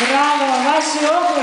Браво! Ваші обласки!